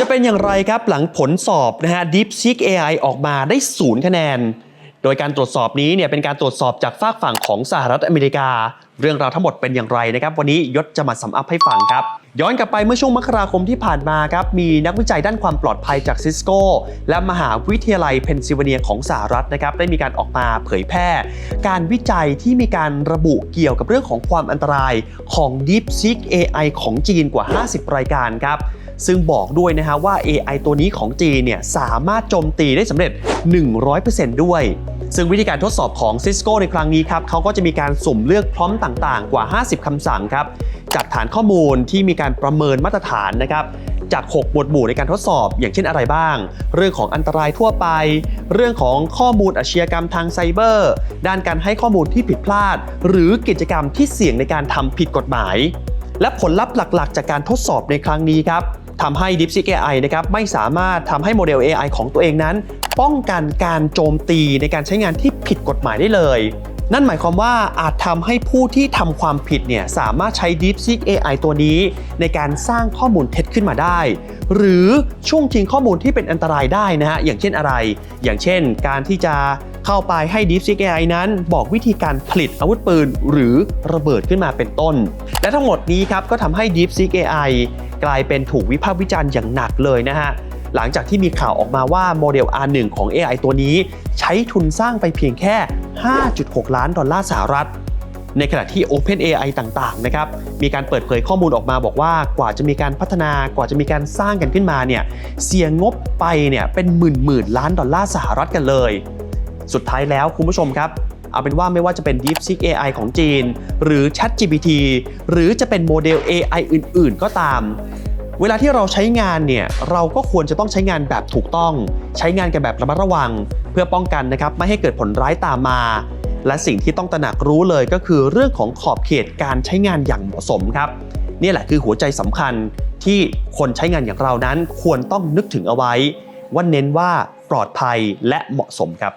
จะเป็นอย่างไรครับหลังผลสอบนะฮะ DeepSeek AI ออกมาได้ศูนย์คะแนน โดยการตรวจสอบนี้เนี่ยเป็นการตรวจสอบจากฝากฝั่งของสหรัฐอเมริกา เรื่องราวทั้งหมดเป็นอย่างไรนะครับ วันนี้ยศจะมาสัมอัพให้ฟังครับ ย้อนกลับไปเมื่อช่วงมกราคมที่ผ่านมาครับ มีนักวิจัยด้านความปลอดภัยจากซิสโกและมหาวิทยาลัยเพนซิลเวเนียของสหรัฐนะครับ ได้มีการออกมาเผยแพร่ การวิจัยที่มีการระบุเกี่ยวกับเรื่องของความอันตรายของ DeepSeek AI ของจีนกว่า 50 รายการครับ ซึ่งบอกด้วยนะฮะว่า AI ตัวนี้ของจีนเนี่ยสามารถโจมตีได้สำเร็จ 100%ด้วย ซึ่งวิธีการทดสอบของ Cisco ในครั้งนี้ครับเขาก็จะมีการสุ่มเลือกพร้อมต่างๆ กว่า 50 คำสั่งครับจากฐานข้อมูลที่มีการประเมินมาตรฐานนะครับจาก 6 หมวดหมู่ในการทดสอบ อย่างเช่นอะไรบ้าง เรื่องของอันตรายทั่วไป เรื่องของข้อมูลอาชญากรรมทางไซเบอร์ ด้านการให้ข้อมูลที่ผิดพลาด หรือกิจกรรมที่เสี่ยงในการทำผิดกฎหมาย และผลลัพธ์หลักๆ จากการทดสอบในครั้งนี้ครับ ทำให้ DeepSeek AI นะครับไม่สามารถทำให้โมเดล AI ของตัวเองนั้น ป้องกันการโจมตีในการใช้งานที่ผิดกฎหมายได้เลย นั่นหมายความว่าอาจทำให้ผู้ที่ทำความผิดเนี่ยสามารถใช้ DeepSeek AI ตัวนี้ ในการสร้างข้อมูลเท็จขึ้นมาได้ หรือช่วงชิงข้อมูลที่เป็นอันตรายได้นะฮะอย่างเช่นอะไร อย่างเช่น การที่จะเข้าไปให้ DeepSeek AI นั้น บอกวิธีการผลิตอาวุธปืน หรือระเบิดขึ้นมาเป็นต้น และทั้งหมดนี้ครับก็ทำให้ DeepSeek AI กลายเป็นถูกวิพากษ์วิจารณ์อย่างหนักเลยนะฮะหลังจากที่มีข่าวออกมาว่าโมเดล R1 ของ AI ตัวนี้ ใช้ทุนสร้างไปเพียงแค่ 5.6 ล้านดอลลาร์สหรัฐ ในขณะที่ OpenAI ต่างๆนะครับมีการเปิดเผยข้อมูลออกมาบอกว่ากว่าจะมีการพัฒนากว่าจะมีการสร้างกันขึ้นมาเนี่ยเสียงบไปเนี่ยเป็นหมื่นหมื่นล้านดอลลาร์สหรัฐกันเลย สุดท้ายแล้วคุณผู้ชมครับ เอาเป็นว่าไม่ว่าจะเป็น DeepSeek AI ของจีน หรือ ChatGPT หรือจะเป็นโมเดล AI อื่นๆ ก็ตาม เวลาที่เราใช้งานเนี่ยเราก็ควรจะต้องใช้งานแบบถูกต้อง ใช้งานกันแบบระมัดระวัง เพื่อป้องกันนะครับไม่ให้เกิดผลร้ายตามมา และสิ่งที่ต้องตระหนักรู้เลยก็คือเรื่องของขอบเขตการใช้งานอย่างเหมาะสมครับนี่แหละคือหัวใจสำคัญที่คนใช้งานอย่างเรานั้นควรต้องนึกถึงเอาไว้ ว่าเน้นว่าปลอดภัยและเหมาะสมครับ